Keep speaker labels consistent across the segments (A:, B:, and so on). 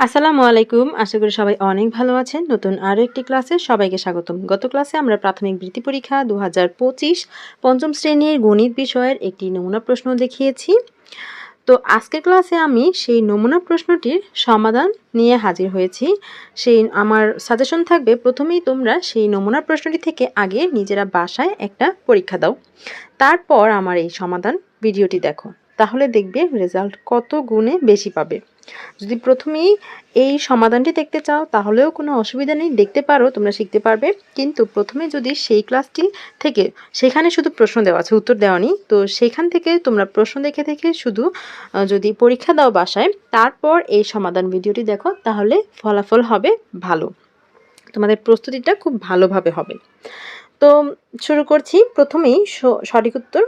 A: আসসালামু আলাইকুম। আশা করি সবাই অনেক ভালো আছেন। নতুন আরও একটি ক্লাসে সবাইকে স্বাগতম। গত ক্লাসে আমরা প্রাথমিক বৃত্তি পরীক্ষা দু পঞ্চম শ্রেণির গণিত বিষয়ের একটি নমুনা প্রশ্ন দেখিয়েছি। তো আজকের ক্লাসে আমি সেই নমুনা প্রশ্নটির সমাধান নিয়ে হাজির হয়েছি। সেই আমার সাজেশন থাকবে, প্রথমেই তোমরা সেই নমুনা প্রশ্নটি থেকে আগে নিজেরা বাসায় একটা পরীক্ষা দাও। তারপর আমার এই সমাধান ভিডিওটি দেখো। তাহলে দেখবে রেজাল্ট কত গুণে বেশি পাবে। যদি প্রথমেই এই সমাধানটি দেখতে চাও, তাহলেও কোনো অসুবিধা নেই। দেখতে পারো, তোমরা শিখতে পারবে। কিন্তু প্রথমে যদি সেই ক্লাসটি থেকে সেখানে শুধু প্রশ্ন দেওয়া আছে, উত্তর দেওয়া নেই, তো সেখান থেকে তোমরা প্রশ্ন দেখে দেখে শুধু যদি পরীক্ষা দাও বাসায়, তারপর এই সমাধান ভিডিওটি দেখো, তাহলে ফলাফল হবে ভালো। তোমাদের প্রস্তুতিটা খুব ভালোভাবে হবে। তো শুরু করছি। প্রথমেই সঠিক উত্তর,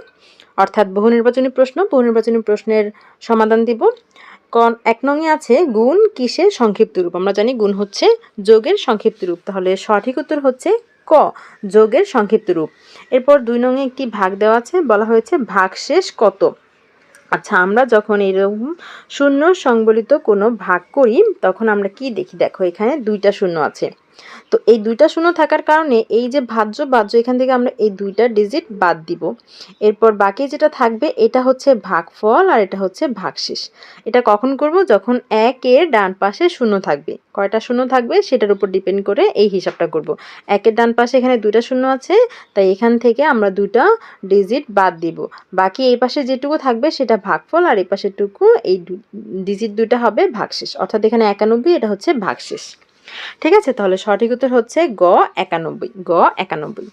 A: অর্থাৎ বহু নির্বাচনী প্রশ্ন। বহু নির্বাচনী প্রশ্নের সমাধান দিব। কন, এক নংয়ে আছে গুণ কিসের সংক্ষিপ্ত রূপ? আমরা জানি গুণ হচ্ছে যোগের সংক্ষিপ্ত রূপ। তাহলে সঠিক উত্তর হচ্ছে ক, যোগের সংক্ষিপ্ত রূপ। এরপর দুই নংয়ে একটি ভাগ দেওয়া আছে, বলা হয়েছে ভাগ শেষ কত? আচ্ছা আমরা যখন এরকম শূন্য সংবলিত কোনো ভাগ করি, তখন আমরা কি দেখি? দেখো, এখানে দুইটা শূন্য আছে। তো এই দুইটা শূন্য থাকার কারণে এই যে ভাজ্য, বাহ্য, এখান থেকে আমরা এই দুইটা ডিজিট বাদ দিব। এরপর বাকি যেটা থাকবে, এটা হচ্ছে ভাগফল আর এটা হচ্ছে ভাগশেষ। এটা কখন করব? যখন একের ডান পাশে শূন্য থাকবে। কয়টা শূন্য থাকবে? সেটার উপর ডিপেন্ড করে এই হিসাবটা করব। একের ডান পাশে এখানে দুইটা শূন্য আছে, তাই এখান থেকে আমরা দুটা ডিজিট বাদ দিব। বাকি এই পাশে যেটুকু থাকবে, সেটা ভাগফল আর এই পাশেটুকু এই ডিজিট দুইটা হবে ভাগশেষ। অর্থাৎ এখানে একানব্বই, এটা হচ্ছে ভাগশেষ। ঠিক আছে? তাহলে সঠিক উত্তর হচ্ছে গ একানব্বই গ একানব্বই।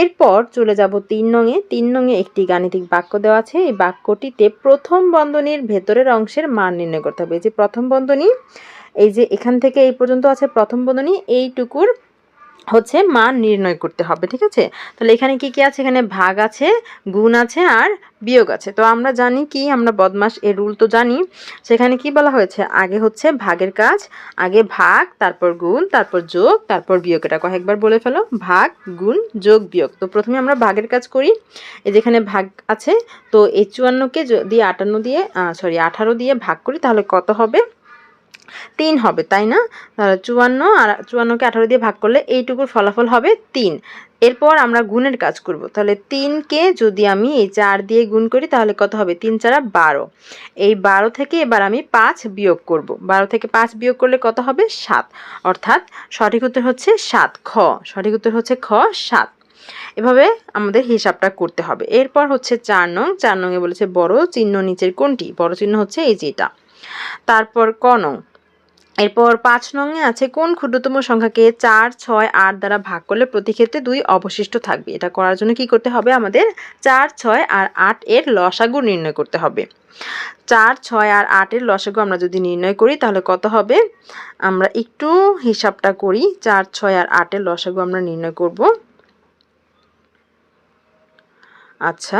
A: এরপর চলে যাব তিন নঙে তিন নঙে একটি গাণিতিক বাক্য দেওয়া আছে। এই বাক্যটিতে প্রথম বন্ধনীর ভেতরের অংশের মান নির্ণয় করতে হবে। যে প্রথম বন্ধনী, এই যে এখান থেকে এই পর্যন্ত আছে প্রথম বন্ধনী, এইটুকুর হচ্ছে মান নির্ণয় করতে হবে, ঠিক আছে? তাহলে এখানে কি কি আছে? এখানে ভাগ আছে, গুণ আছে আর বিয়োগ আছে। তো আমরা জানি কি? আমরা বদমাস এর রুল তো জানি। সেখানে কি বলা হয়েছে? আগে হচ্ছে ভাগের কাজ, আগে ভাগ, তারপর গুণ, তারপর যোগ, তারপর বিয়োগ। এটা কয়েকবার বলে ফেলো। ভাগ, গুণ, যোগ, বিয়োগ। তো প্রথমে আমরা ভাগের কাজ করি। এই যেখানে ভাগ আছে, তো এই চুয়ান্নকে যদি আটান্ন দিয়ে সরি আঠারো দিয়ে ভাগ করি, তাহলে কত হবে? তিন হবে, তাই না? তাহলে চুয়ান্ন আর চুয়ান্নকে আঠারো দিয়ে ভাগ করলে এইটুকুর ফলাফল হবে তিন। এরপর আমরা গুণের কাজ করব। তাহলে তিনকে যদি আমি এই চার দিয়ে গুণ করি, তাহলে কত হবে? তিন চারা বারো। এই বারো থেকে এবার আমি পাঁচ বিয়োগ করব। বারো থেকে পাঁচ বিয়োগ করলে কত হবে? সাত। অর্থাৎ সঠিক উত্তর হচ্ছে সাত, খ। সঠিক উত্তর হচ্ছে খ, সাত। এভাবে আমাদের হিসাবটা করতে হবে। এরপর হচ্ছে চার নং। চার নংয়ে বলেছে বড় চিহ্ন নিচের কোনটি? বড় চিহ্ন হচ্ছে এই যেটা তারপর ক নং। এরপর পাঁচ নংয়ে আছে কোন ক্ষুদ্রতম সংখ্যাকে চার, ছয়, আট দ্বারা ভাগ করলে প্রতি ক্ষেত্রে দুই অবশিষ্ট থাকবে। এটা করার জন্য কি করতে হবে? আমাদের চার, ছয় আর আট এর লসাগু নির্ণয় করতে হবে। চার, ছয় আর আটের লসাগু আমরা যদি নির্ণয় করি, তাহলে কত হবে? আমরা একটু হিসাবটা করি। চার, ছয় আর আটের লসাগু আমরা নির্ণয় করব। আচ্ছা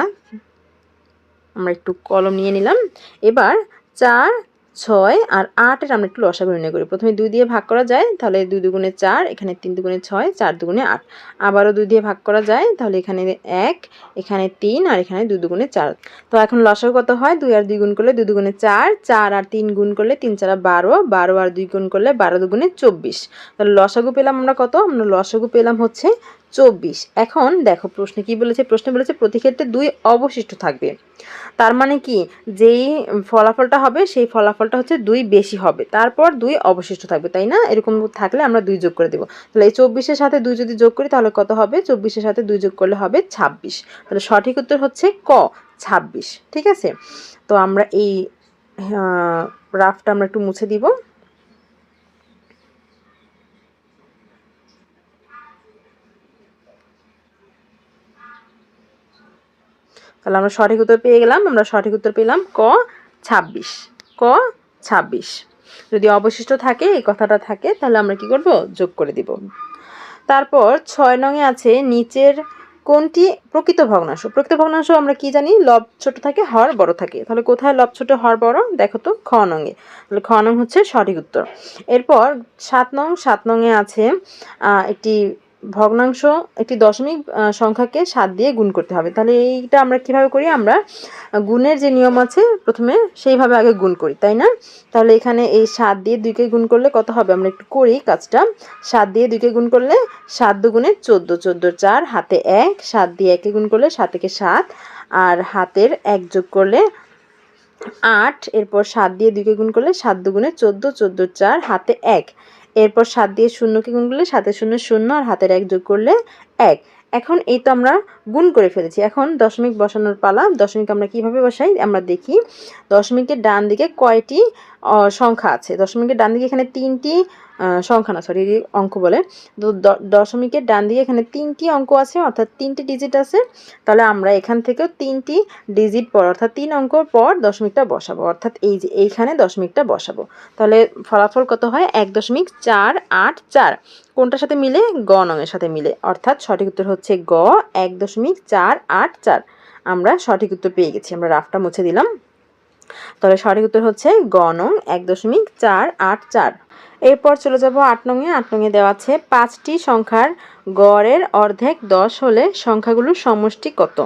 A: আমরা একটু কলম নিয়ে নিলাম। এবার চার ছয় আর আটের আমরা একটু লসাগু নির্ণয় করি। প্রথমে দুই দিয়ে ভাগ করা যায়, তাহলে দুই দুগুণে চার, এখানে তিন দুগুণে ছয়, চার দুগুণে আট। আবারও দুই দিয়ে ভাগ করা যায়, তাহলে এখানে এক, এখানে তিন আর এখানে দুই দুগুণে চার। তো এখন লসাগু কত হয়? দুই আর দুই গুণ করলে দুই দুগুণে চার চার আর তিন গুণ করলে তিন চার বারো বারো আর দুই গুণ করলে বারো দুগুণে চব্বিশ। তাহলে লসাগু পেলাম আমরা কত? আমরা লসাগু পেলাম হচ্ছে চব্বিশ। এখন দেখো, প্রশ্নে কি বলেছে? প্রশ্নে বলেছে প্রতি ক্ষেত্রে দুই অবশিষ্ট থাকবে। তার মানে কি? যেই ফলাফলটা হবে, সেই ফলাফলটা হচ্ছে দুই বেশি হবে। তারপর দুই অবশিষ্ট থাকবে, তাই না? এরকম থাকলে আমরা দুই যোগ করে দেবো। তাহলে এই চব্বিশের সাথে দুই যদি যোগ করি, তাহলে কত হবে? চব্বিশের সাথে দুই যোগ করলে হবে ছাব্বিশ। তাহলে সঠিক উত্তর হচ্ছে ক, ছাব্বিশ। ঠিক আছে? তো আমরা এই রাফটা আমরা একটু মুছে দিব। তাহলে আমরা সঠিক উত্তর পেয়ে গেলাম, আমরা সঠিক উত্তর পেলাম ক ছাব্বিশ। ক ছাব্বিশ। যদি অবশিষ্ট থাকে, এই কথাটা থাকে, তাহলে আমরা কি করব? যোগ করে দিব। তারপর ছয় নঙে আছে নিচের কোনটি প্রকৃত ভগ্নাংশ? প্রকৃত ভগ্নাংশ আমরা কি জানি? লব ছোট থাকে, হর বড় থাকে। তাহলে কোথায় লব ছোট, হর বড়? দেখো তো, খ নঙে তাহলে খ নং হচ্ছে সঠিক উত্তর। এরপর সাত নং, সাত নঙে আছে একটি ভগ্নাংশ একটি দশমিক সংখ্যাকে সাত দিয়ে গুণ করতে হবে। তাহলে এইটা আমরা কীভাবে করি? আমরা গুণের যে নিয়ম আছে, প্রথমে সেইভাবে আগে গুণ করি, তাই না? তাহলে এখানে এই সাত দিয়ে দুইকে গুণ করলে কত হবে? আমরা একটু করি কাজটা। সাত দিয়ে দুইকে গুণ করলে সাত দুগুণে চোদ্দ চোদ্দ চার, হাতে এক, সাত দিয়ে একে গুণ করলে সাত থেকে সাত, আর হাতের এক যোগ করলে আট, এরপর সাত দিয়ে দুইকে গুণ করলে সাত দুগুণে চোদ্দ চোদ্দ চার, হাতে এক। এরপর সাত দিয়ে শূন্য কি গুণ করলে সাতে শূন্য শূন্য আর হাতের এক যোগ করলে এক। এখন এই তো আমরা গুণ করে ফেলেছি। এখন দশমিক বসানোর পালা। দশমিক আমরা কীভাবে বসাই? আমরা দেখি। দশমিকের ডান দিকে কয়টি সংখ্যা আছে। দশমিকের ডান দিকে এখানে তিনটি সংখ্যা না সরি অঙ্ক বলে। তো দশমিকের ডান দিকে এখানে তিনটি অঙ্ক আছে, অর্থাৎ তিনটি ডিজিট আছে। তাহলে আমরা এখান থেকেও তিনটি ডিজিট পর, অর্থাৎ তিন অঙ্ক পর দশমিকটা বসাবো। অর্থাৎ এই যে এইখানে দশমিকটা বসাবো। তাহলে ফলাফল কত হয়? এক দশমিক চার আট চার। কোনটার সাথে মিলে? গ নংয়ের সাথে মিলে। অর্থাৎ সঠিক উত্তর হচ্ছে গ, এক দশমিক চার আট চার। আমরা সঠিক উত্তর পেয়ে গেছি। আমরা রাফটা মুছে দিলাম। তাহলে সঠিক উত্তর হচ্ছে গ নং এক দশমিক চার আট চার। এরপর চলে যাব আট নংয়ে। আট নংয়ে দেওয়া আছে পাঁচটি সংখ্যার গড়ের অর্ধেক দশ হলে সংখ্যাগুলোর সমষ্টি কত?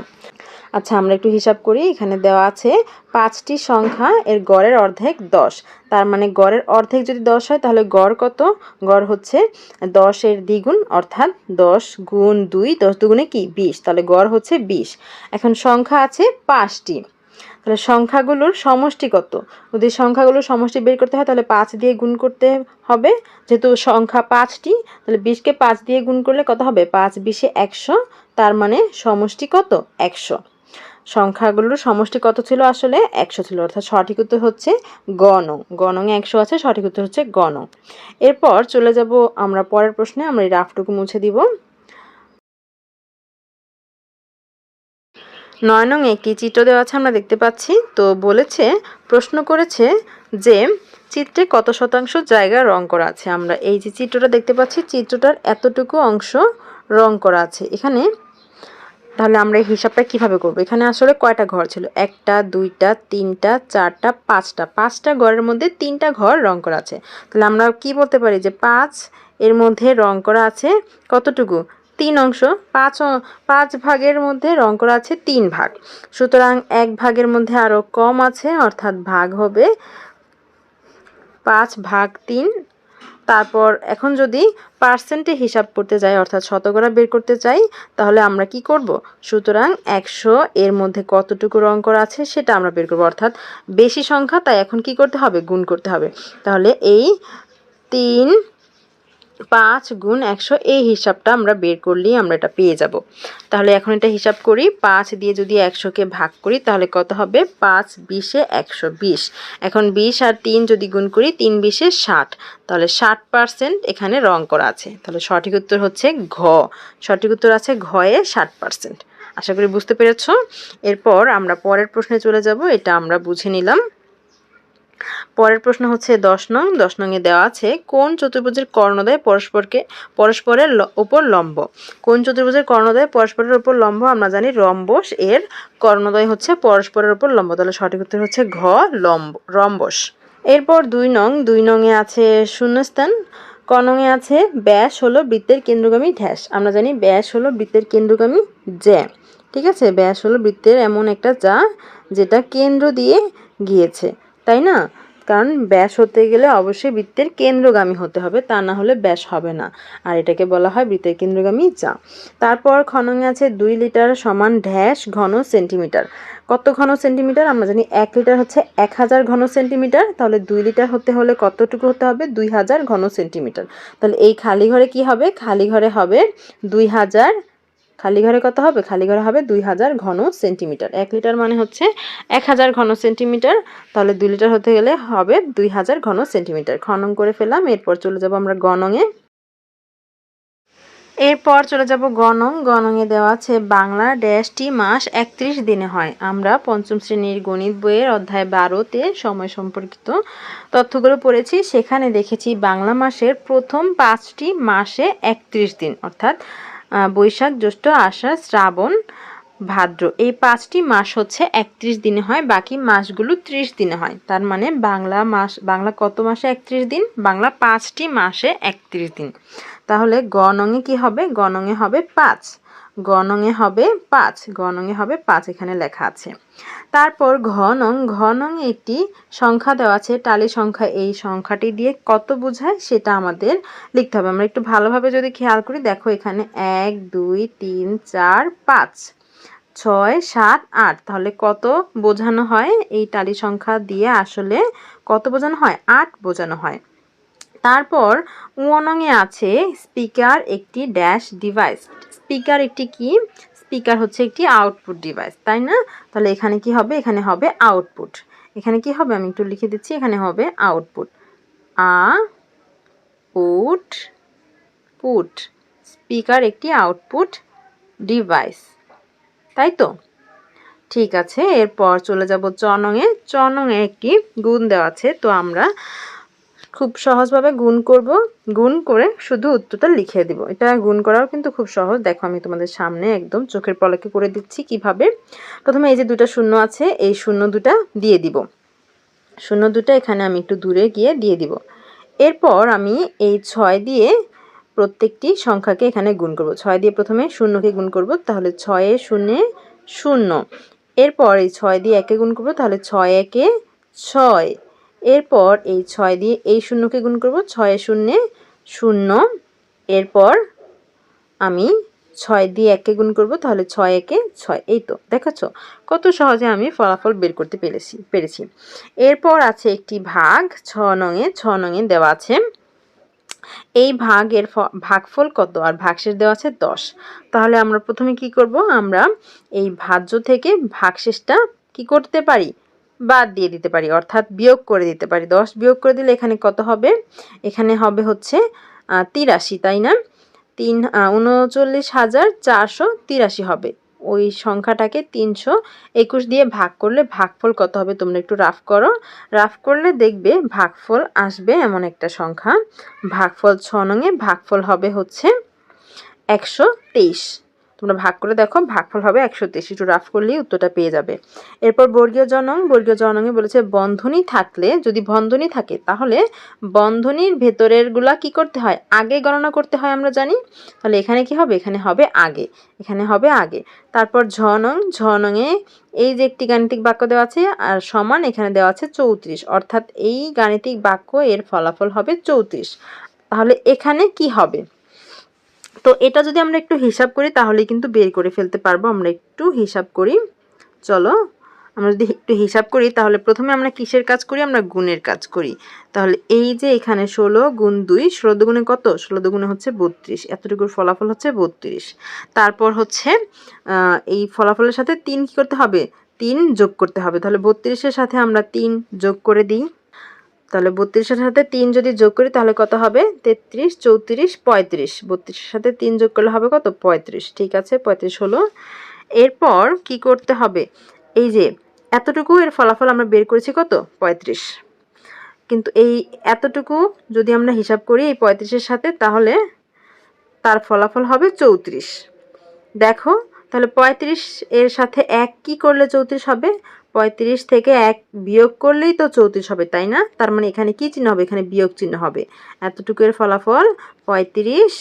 A: আচ্ছা আমরা একটু হিসাব করি। এখানে দেওয়া আছে পাঁচটি সংখ্যা এর গড়ের অর্ধেক দশ। তার মানে গড়ের অর্ধেক যদি দশ হয়, তাহলে গড় কত? গড় হচ্ছে দশের দ্বিগুণ, অর্থাৎ দশ গুণ দুই, দশ দুগুণে কি? বিশ। তাহলে গড় হচ্ছে বিশ। এখন সংখ্যা আছে পাঁচটি। তাহলে সংখ্যাগুলোর সমষ্টি কত? যদি সংখ্যাগুলোর সমষ্টি বের করতে হয়, তাহলে পাঁচ দিয়ে গুণ করতে হবে। যেহেতু সংখ্যা পাঁচটি, তাহলে বিশকে পাঁচ দিয়ে গুণ করলে কত হবে? পাঁচ বিশে একশো, তার মানে সমষ্টি কত? একশো। সংখ্যাগুলোর সমষ্টি কত ছিল আসলে? একশো ছিল। অর্থাৎ সঠিক উত্তর হচ্ছে গণ। গণঙে একশো আছে, সঠিক উত্তর হচ্ছে গণ। এরপর চলে যাব আমরা পরের প্রশ্নে। আমরা এই রাফটুকু মুছে দিব। নয় নং একটি চিত্র দেওয়া আছে আমরা দেখতে পাচ্ছি। তো বলেছে, প্রশ্ন করেছে যে, চিত্রে কত শতাংশ জায়গা রং করা আছে? আমরা এই যে চিত্রটা দেখতে পাচ্ছি, চিত্রটার এতটুকু অংশ রং করা আছে। এখানে তাহলে আমরা এই হিসাবটা কীভাবে করব? এখানে আসলে কয়টা ঘর ছিল? একটা, দুইটা, তিনটা, চারটা, পাঁচটা। পাঁচটা ঘরের মধ্যে তিনটা ঘর রং করা আছে। তাহলে আমরা কি বলতে পারি যে পাঁচ এর মধ্যে রং করা আছে? কতটুকু? অংশ, পাঁচ পাঁচ ভাগের মধ্যে রং করা আছে তিন ভাগ। সুতরাং এক ভাগের মধ্যে আরও কম আছে, অর্থাৎ ভাগ হবে পাঁচ ভাগ তিন। তারপর এখন যদি পার্সেন্টে হিসাব করতে যাই, অর্থাৎ শতকরা বের করতে চাই, তাহলে আমরা কি করব? সুতরাং একশো এর মধ্যে কতটুকু রং করা আছে সেটা আমরা বের করব। অর্থাৎ বেশি সংখ্যা, তাই এখন কি করতে হবে? গুণ করতে হবে। তাহলে এই তিন পাঁচ গুণ একশো, এই হিসাবটা আমরা বের করলেই আমরা এটা পেয়ে যাব। তাহলে এখন এটা হিসাব করি, পাঁচ দিয়ে যদি একশোকে ভাগ করি, তাহলে কত হবে? পাঁচ বিশে একশো বিশ। এখন বিশ আর তিন যদি গুণ করি, তিন বিশে ষাট। তাহলে ষাট পার্সেন্ট এখানে রং করা আছে। তাহলে সঠিক উত্তর হচ্ছে ঘ। সঠিক উত্তর আছে ঘয়ে ষাট পার্সেন্ট। আশা করি বুঝতে পেরেছ? এরপর আমরা পরের প্রশ্নে চলে যাব, এটা আমরা বুঝে নিলাম। পরের প্রশ্ন হচ্ছে দশ নং। দশ নংয়ে দেওয়া আছে, কোন চতুর্ভুজের কর্ণদ্বয় পরস্পরকে পরস্পরের উপর লম্ব। কোন চতুর্ভুজের কর্ণদয় পরস্পরের উপর লম্ব? আমরা জানি রম্বস, এর কর্ণদ্বয় হচ্ছে পরস্পরের উপর লম্ব। তাহলে সঠিক উত্তর হচ্ছে ঘ, লম্ব, রম্বস। এরপর দুই নং। দুই নংয়ে আছে শূন্যস্থান। ক নংয়ে আছে ব্যাস হলো বৃত্তের কেন্দ্রগামী ঢ্যাস। আমরা জানি ব্যাস হলো বৃত্তের কেন্দ্রগামী জ্যা। ঠিক আছে? ব্যাস হলো বৃত্তের এমন একটা যা যেটা কেন্দ্র দিয়ে গিয়েছে। তাই না? কারণ ব্যাস হতে গেলে অবশ্যই বৃত্তের কেন্দ্রগামী হতে হবে, তা না হলে ব্যাস হবে না। আর এটাকে বলা হয় বৃত্তের কেন্দ্রগামী যা তারপর খনঙে আছে দুই লিটার সমান ড্যাশ ঘন সেন্টিমিটার। কত ঘন সেন্টিমিটার? আমরা জানি এক লিটার হচ্ছে এক হাজার ঘন সেন্টিমিটার। তাহলে দুই লিটার হতে হলে কতটুকু হতে হবে? দুই হাজার ঘন সেন্টিমিটার। তাহলে এই খালি ঘরে কি হবে? খালি ঘরে হবে দুই হাজার খালি ঘরে কত হবে? খালি ঘরে হবে দুই হাজার ঘন সেন্টিমিটার। এক লিটার মানে হচ্ছে এক হাজার ঘন সেন্টিমিটার। তাহলে দুই লিটার হতে গেলে হবে দুই হাজার ঘন সেন্টিমিটার। খনন করে ফেলাম এরপর চলে যাব আমরা গণঙে এরপর চলে যাব গণং। গণঙে দেওয়া আছে বাংলা ড্যাশটি মাস একত্রিশ দিনে হয়। আমরা পঞ্চম শ্রেণির গণিত বইয়ের অধ্যায় বারোতে সময় সম্পর্কিত তথ্যগুলো পড়েছি। সেখানে দেখেছি বাংলা মাসের প্রথম পাঁচটি মাসে একত্রিশ দিন। অর্থাৎ বৈশাখ, জ্যৈষ্ঠ, আষাঢ়, শ্রাবণ, ভাদ্র। এই পাঁচটি মাস হচ্ছে একত্রিশ দিনে হয়, বাকি মাসগুলো ত্রিশ দিনে হয়। তার মানে বাংলা মাস, বাংলা কত মাসে একত্রিশ দিন? বাংলা পাঁচটি মাসে একত্রিশ দিন। তাহলে গণঙে কি হবে? গণঙে হবে পাঁচ। গণঙে হবে পাঁচ, গণঙে হবে পাঁচ এখানে লেখা আছে। তারপর ঘনং ঘনং একটি সংখ্যা দেওয়া আছে, টালি সংখ্যা, এই সংখ্যাটি দিয়ে কত বোঝায় সেটা আমাদের লিখতে হবে। আমরা একটু ভালোভাবে যদি খেয়াল করি, দেখো এখানে এক, দুই, তিন, চার, পাঁচ, ছয়, সাত, আট, তাহলে কত বোঝানো হয়? এই টালি সংখ্যা দিয়ে আসলে কত বোঝানো হয়? আট বোঝানো হয়। তারপর উয়নঙে আছে স্পিকার একটি ড্যাশ ডিভাইস। স্পিকার একটি কি? স্পিকার হচ্ছে একটি আউটপুট ডিভাইস, তাই না? তাহলে এখানে কি হবে? এখানে হবে আউটপুট। এখানে কি হবে? আমি একটু লিখে দিচ্ছি, এখানে হবে আউটপুট। আ, উট, পুট। স্পিকার একটি আউটপুট ডিভাইস, তাই তো? ঠিক আছে, এরপর চলে যাব চনঙে চনঙে একটি গুণ দেওয়া আছে, তো আমরা খুব সহজভাবে গুণ করব, গুণ করে শুধু উত্তরটা লিখে দিব। এটা গুণ করাও কিন্তু খুব সহজ। দেখো, আমি তোমাদের সামনে একদম চোখের পলকে করে দিচ্ছি কীভাবে। প্রথমে এই যে দুটা শূন্য আছে, এই শূন্য দুটা দিয়ে দিব। শূন্য দুটা এখানে আমি একটু দূরে গিয়ে দিয়ে দিব। এরপর আমি এই ছয় দিয়ে প্রত্যেকটি সংখ্যাকে এখানে গুণ করব। ছয় দিয়ে প্রথমে শূন্যকে গুণ করব, তাহলে ছয়ে শূন্যে শূন্য। এরপর এই ছয় দিয়ে একে গুণ করব, তাহলে ছয় একে ছয়। এরপর এই ছয় দিয়ে এই শূন্যকে গুণ করব, ছয় শূন্যে শূন্য। এরপর আমি ছয় দিয়ে একে গুণ করব, তাহলে ছয় একে ছয়। এই তো, দেখাচ্ছ? কত সহজে আমি ফলাফল বের করতে পেরেছি পেরেছি। এরপর আছে একটি ভাগ, ছ নঙে ছ নঙে দেওয়া আছে। এই ভাগের ভাগফল কত? আর ভাগশেষ দেওয়া আছে দশ। তাহলে আমরা প্রথমে কি করব? আমরা এই ভাজ্য থেকে ভাগশেষটা কি করতে পারি? বাদ দিয়ে দিতে পারি, অর্থাৎ বিয়োগ করে দিতে পারি। দশ বিয়োগ করে দিলে এখানে কত হবে? এখানে হবে হচ্ছে তিরাশি, তাই না? তিন উনচল্লিশ হাজার চারশো তিরাশি হবে। ওই সংখ্যাটাকে তিনশো একুশ দিয়ে ভাগ করলে ভাগফল কত হবে? তোমরা একটু রাফ করো। রাফ করলে দেখবে ভাগফল আসবে এমন একটা সংখ্যা। ভাগফল ছ নঙে ভাগফল হবে হচ্ছে একশো তেইশ। তোমরা ভাগ করে দেখো, ভাগফল হবে একশো তেইশ। একটু রাফ করলেই উত্তরটা পেয়ে যাবে। এরপর বর্গীয় জনং, বর্গীয় জনঙে বলেছে বন্ধনী থাকলে, যদি বন্ধনী থাকে, তাহলে বন্ধনীর ভেতরেরগুলা কি করতে হয়? আগে গণনা করতে হয় আমরা জানি। তাহলে এখানে কি হবে? এখানে হবে আগে। এখানে হবে আগে। তারপর ঝনং ঝনঙে এই যে একটি গাণিতিক বাক্য দেওয়া আছে, আর সমান এখানে দেওয়া আছে চৌত্রিশ। অর্থাৎ এই গাণিতিক বাক্য এর ফলাফল হবে চৌত্রিশ। তাহলে এখানে কি হবে? তো এটা যদি আমরা একটু হিসাব করি, তাহলে কিন্তু বের করে ফেলতে পারব। আমরা একটু হিসাব করি। চলো, আমরা যদি একটু হিসাব করি, তাহলে প্রথমে আমরা কিসের কাজ করি? আমরা গুণের কাজ করি। তাহলে এই যে এখানে ষোলো গুণ দুই, ষোলো দুগুণে কত? ষোলো দুগুণে হচ্ছে বত্রিশ। এতটুকুর ফলাফল হচ্ছে বত্রিশ। তারপর হচ্ছে এই ফলাফলের সাথে তিন কি করতে হবে? তিন যোগ করতে হবে। তাহলে বত্রিশের সাথে আমরা তিন যোগ করে দিই। তাহলে বত্রিশের সাথে তিন যদি যোগ করি, তাহলে কত হবে? তেত্রিশ, চৌত্রিশ, পঁয়ত্রিশ। বত্রিশের সাথে তিন যোগ করলে হবে কত? পঁয়ত্রিশ। ঠিক আছে, পঁয়ত্রিশ হলো। এরপর কি করতে হবে? এই যে এতটুকু এর ফলাফল আমরা বের করেছি কত? পঁয়ত্রিশ। কিন্তু এই এতটুকু যদি আমরা হিসাব করি এই পঁয়ত্রিশের সাথে, তাহলে তার ফলাফল হবে চৌত্রিশ। দেখো, তাহলে পঁয়ত্রিশ এর সাথে এক কি করলে চৌত্রিশ হবে? পঁয়ত্রিশ থেকে এক বিয়োগ করলেই তো চৌত্রিশ হবে, তাই না? তার মানে এখানে কি চিহ্ন হবে? এখানে বিয়োগ চিহ্ন হবে। এতটুকুর ফলাফল পঁয়ত্রিশ,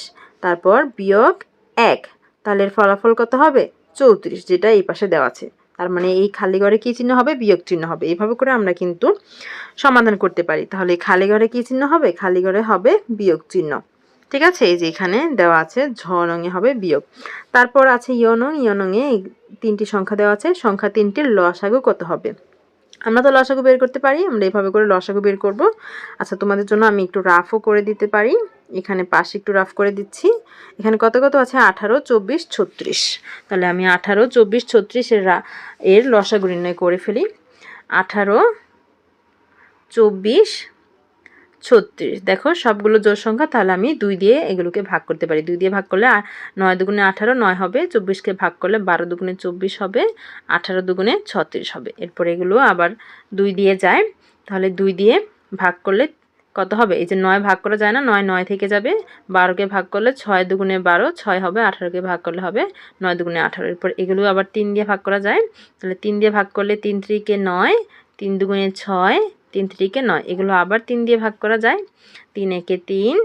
A: তারপর বিয়োগ এক। তাহলে ফলাফল কত হবে? চৌত্রিশ, যেটা এই পাশে দেওয়া আছে। তার মানে এই খালি ঘরে কী চিহ্ন হবে? বিয়োগ চিহ্ন হবে। এইভাবে করে আমরা কিন্তু সমাধান করতে পারি। তাহলে খালি ঘরে কী চিহ্ন হবে? খালি ঘরে হবে বিয়োগ চিহ্ন। ঠিক আছে? এই যে এখানে দেওয়া আছে ঝ নঙে হবে বিয়োগ। তারপর আছে ইয়নং ইয়নংয়ে তিনটি সংখ্যা দেওয়া আছে। সংখ্যা তিনটির লসাগু কত হবে? আমরা তো লসাগু বের করতে পারি, আমরা এইভাবে করে লসাগু বের করব। আচ্ছা তোমাদের জন্য আমি একটু রাফও করে দিতে পারি। এখানে পাশে একটু রাফ করে দিচ্ছি। এখানে কত কত আছে? আঠারো, চব্বিশ, ছত্রিশ। তাহলে আমি আঠারো, চব্বিশ, ছত্রিশ এর এর লসাগু নির্ণয় করে ফেলি। আঠারো, চব্বিশ ছত্রিশ। দেখো, সবগুলো জোর সংখ্যা, তাহলে আমি দুই দিয়ে এগুলোকে ভাগ করতে পারি। দুই দিয়ে ভাগ করলে নয় দুগুণে আঠারো, নয় হবে। চব্বিশকে ভাগ করলে বারো দুগুণে চব্বিশ হবে, আঠারো দুগুণে ছত্রিশ হবে। এরপর এগুলো আবার দুই দিয়ে যায়। তাহলে দুই দিয়ে ভাগ করলে কত হবে? এই যে নয় ভাগ করা যায় না, নয় নয় থেকে যাবে। বারোকে ভাগ করলে ছয় দুগুণে বারো, ছয় হবে, আঠারোকে ভাগ করলে হবে নয় দুগুণে আঠারো। এরপর এগুলো আবার তিন দিয়ে ভাগ করা যায়। তাহলে তিন দিয়ে ভাগ করলে তিন ত্রিকে নয়, তিন দুগুণে ছয় তিন ত্রিকে নয়, এগুলো আবার তিন দিয়ে ভাগ করা যায়। তিন একে তিন,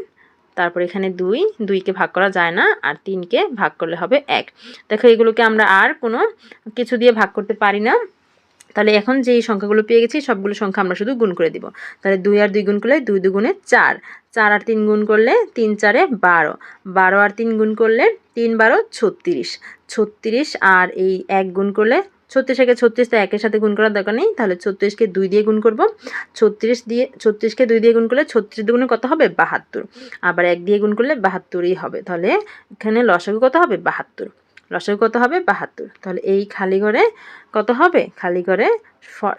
A: তারপর এখানে দুই, দুইকে ভাগ করা যায় না, আর তিনকে ভাগ করলে হবে এক। দেখো, এগুলোকে আমরা আর কোনো কিছু দিয়ে ভাগ করতে পারি না। তাহলে এখন যেই সংখ্যাগুলো পেয়ে গেছি, সবগুলো সংখ্যা আমরা শুধু গুণ করে দিব। তাহলে দুই আর দুই গুণ করলে দুই দুগুণে চার। চার আর তিন গুণ করলে তিন চারে বারো। বারো আর তিন গুণ করলে তিন বারো, ছত্রিশ। ছত্রিশ আর এই এক গুণ করলে ছত্রিশ একে ছত্রিশ তো একের সাথে গুণ করার দরকার নেই, তাহলে ছত্রিশকে দুই দিয়ে গুণ করব। ছত্রিশ দিয়ে, ছত্রিশকে দুই দিয়ে গুণ করলে ছত্রিশ দুগুণে কত হবে? বাহাত্তর। আবার এক দিয়ে গুণ করলে বাহাত্তরই হবে। তাহলে এখানে লসাগু কত হবে? বাহাত্তর। লসাগু কত হবে? বাহাত্তর। তাহলে এই খালি ঘরে কত হবে? খালি ঘরে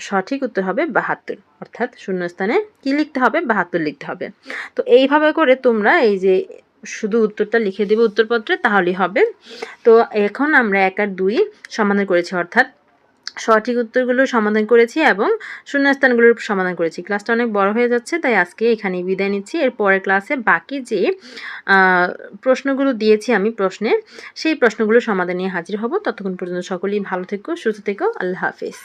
A: সঠিক উত্তর হবে বাহাত্তর। অর্থাৎ শূন্যস্থানে কি লিখতে হবে? বাহাত্তর লিখতে হবে। তো এইভাবে করে তোমরা এই যে শুধু উত্তরটা লিখে দেবে উত্তরপত্রে, তাহলেই হবে। তো এখন আমরা এক আর দুই সমাধান করেছি, অর্থাৎ সঠিক উত্তরগুলো সমাধান করেছি এবং শূন্যস্থানগুলোর সমাধান করেছি। ক্লাসটা অনেক বড় হয়ে যাচ্ছে, তাই আজকে এখানে বিদায় নিচ্ছি। এর পরের ক্লাসে বাকি যে প্রশ্নগুলো দিয়েছি আমি প্রশ্নে, সেই প্রশ্নগুলো সমাধান নিয়ে হাজির হব। ততক্ষণ পর্যন্ত সকলেই ভালো থেকো, সুস্থ থেকো। আল্লাহ হাফিজ।